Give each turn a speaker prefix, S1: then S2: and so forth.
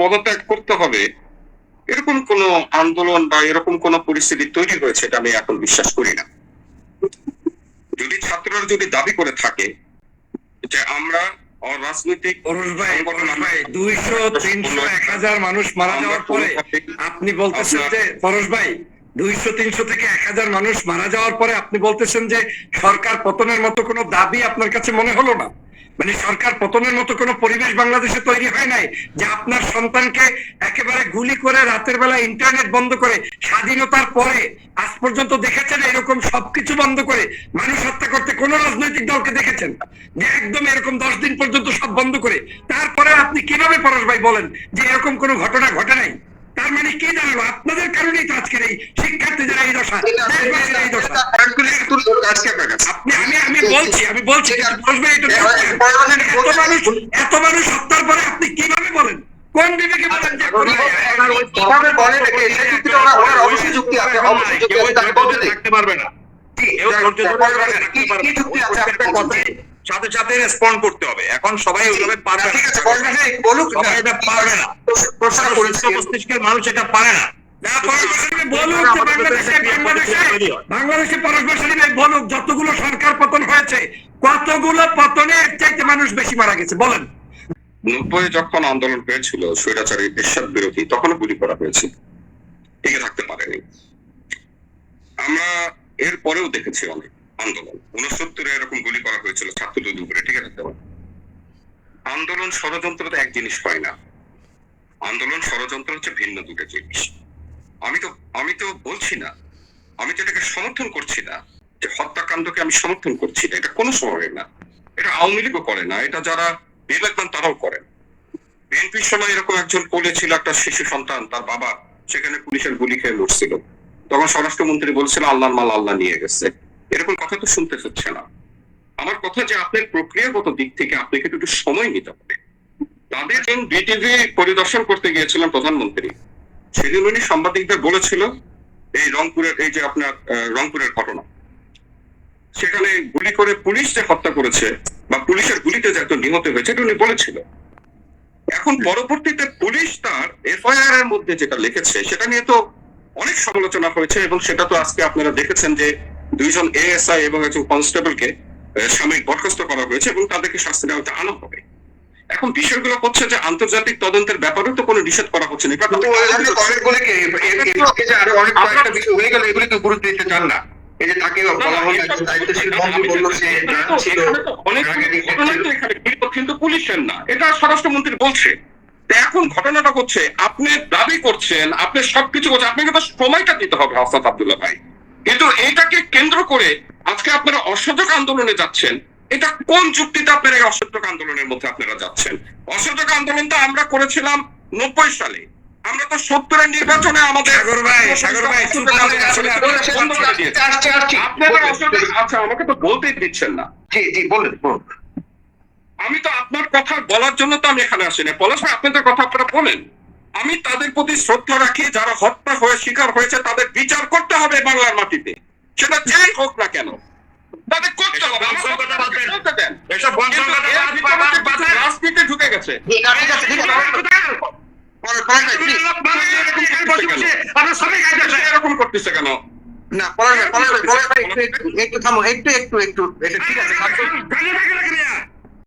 S1: পদত্যাগ করতে হবে এরকম কোন আন্দোলন বা এরকম কোন পরিস্থিতি তৈরি হয়েছে এটা আমি এখন বিশ্বাস করি না। যদি ছাত্ররা যদি দাবি করে থাকে যে আমরা
S2: ভাই দুইশো তিনশো এক হাজার মানুষ মারা যাওয়ার পরে আপনি বলতেছেন যে পরশ ভাই দুইশো তিনশো থেকে এক হাজার মানুষ মারা যাওয়ার পরে আপনি বলতেছেন যে সরকার পতনের মতো কোনো দাবি আপনার কাছে মনে হলো না? মানে সরকার পতনের মতো কোনো পরিবেশ বাংলাদেশে তৈরি হয় নাই যে আপনার সন্তানকে একেবারে গুলি করে রাতের বেলা ইন্টারনেট বন্ধ করে স্বাধীনতার পরে আজ পর্যন্ত দেখেছেন এরকম সবকিছু বন্ধ করে মানুষ হত্যা করতে কোন রাজনৈতিক দলকে দেখেছেন? যে একদম এরকম দশ দিন পর্যন্ত সব বন্ধ করে। তারপরে আপনি কীভাবে পরশ ভাই বলেন যে এরকম কোনো ঘটনা ঘটে নাই? তার মানে কি দাঁড়াল আপনাদের কারণেই তো আজকের এই শিক্ষার্থীদের এই দশা, দেশবাসীর এই দশা। আপনি বলছি আমি বলছি এটা এত মানুষ হত্যার পরে আপনি কীভাবে বলেন? কোন বিবেকে বলেন যে
S3: কীভাবে বলে দেখে সেই যুক্তিটা ওরা ওনার অবশ্যই যুক্তি আছে অবশ্যই যুক্তি আছে তাকে বলতে
S2: থাকতে পারবে না। সাথে সাথে রেসপন্ড করতে হবে। এখন সবাই ওইভাবে পারবে
S3: না, বলুক
S2: এটা পারবে না। মস্তিষ্কের মানুষ এটা পারে না। না, পরশ বলুক বাংলাদেশে বাংলাদেশে বাংলাদেশে পরশ ভাই বলুক যতগুলো সরকার পতন হয়েছে কতগুলো পতনে এর চাইতে মানুষ বেশি মারা গেছে বলেন।
S1: নব্বই যখন আন্দোলন হয়েছিল স্বৈরাচারী এরশাদ বিরোধী তখনও গুলি করা হয়েছে। টিকে থাকতে পারেনি। আমরা এর পরেও দেখেছি অনেক আন্দোলন। উনসত্তরে এরকম গুলি করা হয়েছিল ছাত্রদের উপরে টিকে থাকতে পারে। আন্দোলন ষড়যন্ত্র তো এক জিনিস হয় না। আন্দোলন ষড়যন্ত্র হচ্ছে ভিন্ন দুটো জিনিস। আমি তো আমি তো বলছি না। আমি তো এটাকে সমর্থন করছি না। যে হত্যাকাণ্ডকে আমি সমর্থন করছি না। এটা কোনো সময় না। এটা আওয়ামী লীগও করে না। এটা যারা বিবেকবান তারাও করেন বিএনপির সময় এরকম একজন কোলে ছিল একটা শিশু সন্তান, তার বাবা সেখানে পুলিশের গুলি খেয়ে লড়ছিল। তখন স্বরাষ্ট্রমন্ত্রী বলছিল আল্লাহর মাল আল্লাহ নিয়ে গেছে। এরকম কথা তো শুনতে হচ্ছে না। আমার কথা যে আপনার প্রক্রিয়াগত দিক থেকে আপনাকে একটু সময় নিতে হবে। তাদের বিটিভি পরিদর্শন করতে গিয়েছিলেন প্রধানমন্ত্রী সেদিন সাংবাদিকদের বলেছিল এই রংপুরের, এই যে আপনার রংপুরের ঘটনা। সেখানে গুলি করে পুলিশ যে হত্যা করেছে বা পুলিশের গুলিতে যে একজন নিহত হয়েছে, এটা উনি বলেছিল। এখন পরবর্তীতে পুলিশ তার এফআইআর এর মধ্যে যেটা লিখেছে, সেটা নিয়ে তো অনেক সমালোচনা হয়েছে এবং সেটা তো আজকে আপনারা দেখেছেন যে দুইজন এএসআই এবং একজন কনস্টেবলকে সাময়িক বরখাস্ত করা হয়েছে এবং তাদেরকে শাস্তি দেওয়াতে আনা হবে। এখন বিষয়গুলো হচ্ছে যে আন্তর্জাতিক তদন্তের ব্যাপারেও তো কোনো নিষেধ করা হচ্ছে না
S3: কিন্তু আরও অনেক কয়েকটা বিষয় হয়ে গেল গুরুত্ব দিতে চান না
S1: পুলিশের না এটা স্বরাষ্ট্রমন্ত্রী বলছে তো এখন ঘটনাটা হচ্ছে আপনি দাবি করছেন আপনি সবকিছু করছেন আপনাকে তো সময়টা দিতে হবে হাসনাত আব্দুল্লাহ ভাই কিন্তু এইটাকে কেন্দ্র করে আজকে আপনারা অসহযোগ আন্দোলনে যাচ্ছেন এটা কোন যুক্তিতে আপনারা এই অসহযোগ আন্দোলনের মধ্যে আপনারা যাচ্ছেন? অসহযোগ আন্দোলন তো আমরা করেছিলাম নব্বই সালে। আমরা তো সত্তরের নির্বাচনে আমাদের
S2: সাগর ভাই, সাগর ভাই, আপনি
S1: আচ্ছা আমাকে তো বলতেই দিচ্ছেন না।
S3: জি জি বলুন বলুন।
S1: আমি তো আপনার কথা বলার জন্য তো আমি এখানে আসি না পলাশ ভাই আপনাদের কথা আপনারা বলেন। আমি তাদের প্রতি শ্রদ্ধা রাখি যারা হত্যা হয়ে শিকার হয়েছে তাদের বিচার করতে হবে বাংলার মাটিতে। সেটা যাই হোক না কেন। তাদের করতে হবে।
S2: এসব
S1: ঢুকে গেছে এরকম করতেছে কেন
S3: না পরে ভাই, পরে ভাই, পরে ভাই, একটু একটু একটু থামো একটু একটু একটু এটা ঠিক আছে